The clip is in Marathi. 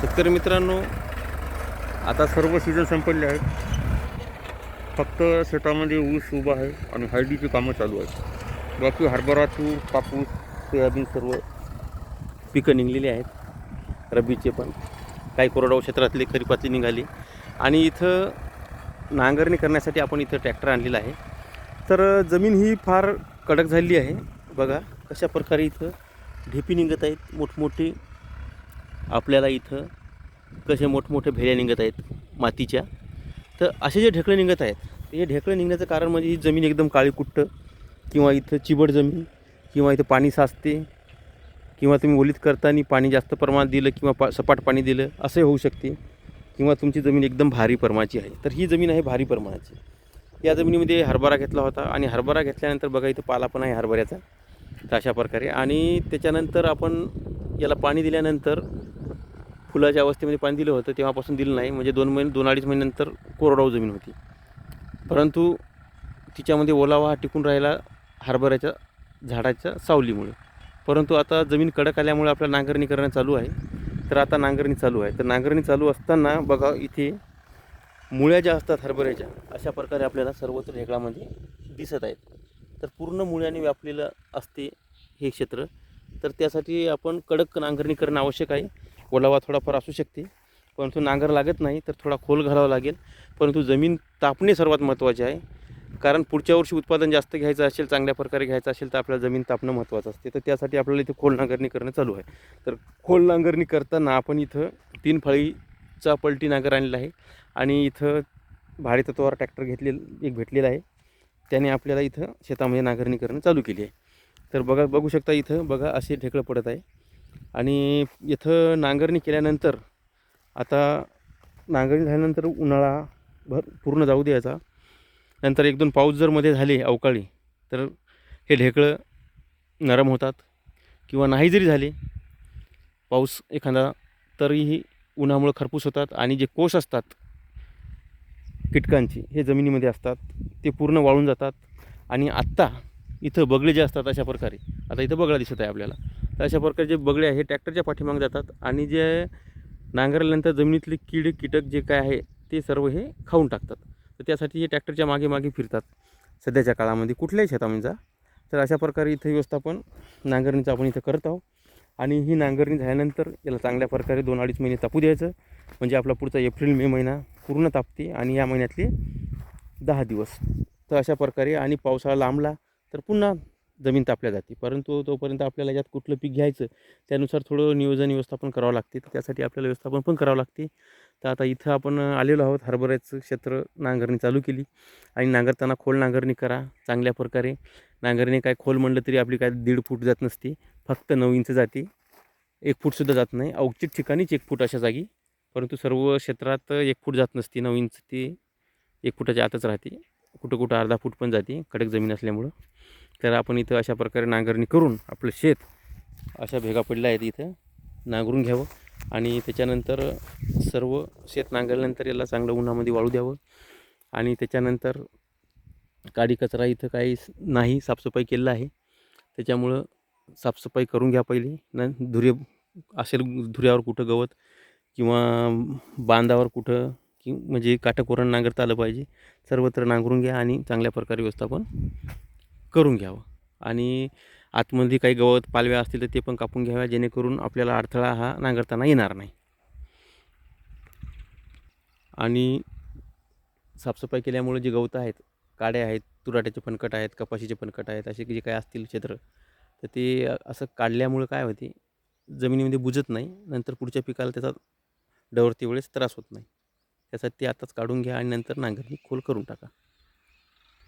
शेतकरी मित्रांनो आता सर्व सीझन संपले आहेत. फक्त शेतामध्ये ऊस उभा आहे आणि हळदीची कामं चालू आहेत. बाकी हरभरा तूर कापूस सोयाबीन सर्व पिकं निघलेली आहेत. रब्बीचे पण. काही कोरडवाहू क्षेत्रातले खरीपातली निघाली. आणि इथं नांगरणी करण्यासाठी आपण इथं ट्रॅक्टर आणलेला आहे. तर जमीन ही फार कडक झालेली आहे. बघा कशा प्रकारे इथं ढेपी निघत आहेत. मोठमोठी आपल्याला इथं कसे मोठमोठे भेल्या निघत आहेत मातीच्या. तर असे जे ढेकळे निघत आहेत हे ढेकळे निघण्याचं कारण म्हणजे ही जमीन एकदम काळी कुट्ट किंवा इथं चिबड जमीन किंवा इथं पाणी साचते किंवा तुम्ही ओलीत करताना पाणी जास्त प्रमाणात दिलं किंवा पा सपाट पाणी दिलं असे होऊ शकते किंवा तुमची जमीन एकदम भारी प्रमाणाची आहे. तर ही जमीन आहे भारी प्रमाणाची. या जमिनीमध्ये हरभरा घेतला होता आणि हरभरा घेतल्यानंतर बघा इथं पाला पण आहे हरभऱ्याचा तर अशा प्रकारे. आणि त्याच्यानंतर आपण याला पाणी दिल्यानंतर फुलाच्या अवस्थेमध्ये पाणी दिलं होतं तेव्हापासून दिलं नाही. म्हणजे दोन महिने दोन अडीच महिन्यानंतर कोरडाऊ जमीन होती. परंतु तिच्यामध्ये ओलावा हा टिकून राहिला हरभऱ्याच्या झाडाच्या सावलीमुळे. परंतु आता जमीन कडक आल्यामुळे आपलं नांगरणी करणं चालू आहे. तर आता नांगरणी चालू आहे. तर नांगरणी चालू असताना बघा इथे मुळ्या ज्या असतात हरभऱ्याच्या अशा प्रकारे आपल्याला सर्वत्र ढेकळामध्ये दिसत आहेत. तर पूर्ण मुळ्याने व्यापलेलं असते हे क्षेत्र. तर त्यासाठी आपण कडक नांगरणी करणं आवश्यक आहे. ओलावा थोडाफार असू शकते. परंतु नांगर लागत नाही तर थोडा खोल घालावा लागेल. परंतु जमीन तापणे सर्वात महत्त्वाचे आहे. कारण पुढच्या वर्षी उत्पादन जास्त घ्यायचं असेल चांगल्या प्रकारे घ्यायचं असेल तर आपल्याला जमीन तापणं महत्त्वाचं असते. तर त्यासाठी आपल्याला इथे खोल नांगरणी करणं चालू आहे. तर खोल नांगरणी करताना आपण इथं तीन फळीचा पलटी नांगर आणलेला आहे. आणि इथं भाडेतत्वावर ट्रॅक्टर घेतले एक भेटलेला आहे. त्याने आपल्याला इथं शेतामध्ये नांगरणी करणं चालू केली आहे. तर बघा बघू शकता इथं बघा असे ढेकळं पडत आहे. आणि इथं नांगरणी केल्यानंतर आता नांगरणी झाल्यानंतर उन्हाळा भर पूर्ण जाऊ द्यायचा. नंतर एक दोन पाऊस जर मध्ये झाले अवकाळी तर हे ढेकळं नरम होतात किंवा नाही जरी झाले पाऊस एखादा तरीही उन्हामुळं खरपूस होतात आणि जे कोष असतात कीटकांची हे जमिनीमध्ये असतात ते पूर्ण वाळून जातात. आणि आत्ता इथं बगळे जे असतात अशा प्रकारे आता इथं बगळा दिसत आहे आपल्याला. अशा प्रकारे जे बगळे आहे हे ट्रॅक्टरच्या पाठीमागे जातात आणि जे नांगरल्यानंतर जमिनीतले कीड कीटक जे काय आहे ते सर्व हे खाऊन टाकतात. तर त्यासाठी हे ट्रॅक्टरच्या मागे मागे फिरतात. सध्याच्या काळामध्ये कुठल्याही शेतामध्ये जा. तर अशा प्रकारे इथं व्यवस्थापन नांगरणीचं आपण इथं करत आहोत. आणि ही नांगरणी झाल्यानंतर याला चांगल्या प्रकारे दोन अडीच महिने तापू द्यायचं. म्हणजे आपला पुढचा एप्रिल मे महिना पूर्ण तापते आणि या महिन्यातले दहा दिवस. तर अशा प्रकारे आणि पावसाळा लांबला तर पुन्हा जमीन तापल्या जाते. परंतु तोपर्यंत आपल्याला यात कुठलं पीक घ्यायचं त्यानुसार थोडं नियोजन व्यवस्थापन करावं लागते. तर त्यासाठी आपल्याला व्यवस्थापन पण करावं लागते. तर आता इथं आपण आलेलो आहोत हरभऱ्याचं क्षेत्र नांगरणी चालू केली. आणि नांगरताना खोल नांगरणी करा चांगल्या प्रकारे. नांगरणी काय खोल म्हणलं तरी आपली काय दीड फूट जात नसते. फक्त नऊ इंच जाते. एक फूटसुद्धा जात नाही. औचित ठिकाणीच एक फूट अशा जागी. परंतु सर्व क्षेत्रात एक फूट जात नसते. नऊ इंच ते एक फुटाच्या आतच राहते. कुठं कुठं अर्धा फूट पण जाते. कडक जमीन असल्यामुळं. तर आपण इथं अशा प्रकारे नांगरणी करून आपलं शेत अशा भेगा पडल्या आहेत इथं. नांगरून घ्यावं आणि त्याच्यानंतर सर्व शेत नांगरल्यानंतर याला चांगलं उन्हामध्ये वाळू द्यावं. आणि त्याच्यानंतर काडी कचरा इथं काही नाही साफसफाई केलेलं आहे. त्याच्यामुळं साफसफाई करून घ्या पहिली. न धुरे असेल धुऱ्यावर कुठं गवत किंवा बांधावर कुठं कि म्हणजे काटकोरण नांगरता आलं पाहिजे. सर्वत्र नांगरून घ्या आणि चांगल्या प्रकारे व्यवस्थापन करून घ्यावं. आणि आतमध्ये काही गवत पालव्या असतील तर ते पण कापून घ्याव्या जेणेकरून आपल्याला अडथळा हा नांगरताना येणार नाही. आणि साफसफाई केल्यामुळे जे गवतं आहेत काड्या आहेत तुराट्याचे पणकट आहेत कपाशीचे पणकट आहेत असे जे काय असतील क्षेत्र तर ते असं काढल्यामुळं काय होते जमिनीमध्ये बुजत नाही नंतर पुढच्या पिकाला त्याचा डवरती वेळेस त्रास होत नाही. त्यासाठी ते आताच काढून घ्या आणि नंतर नांगरणी खोल करून टाका.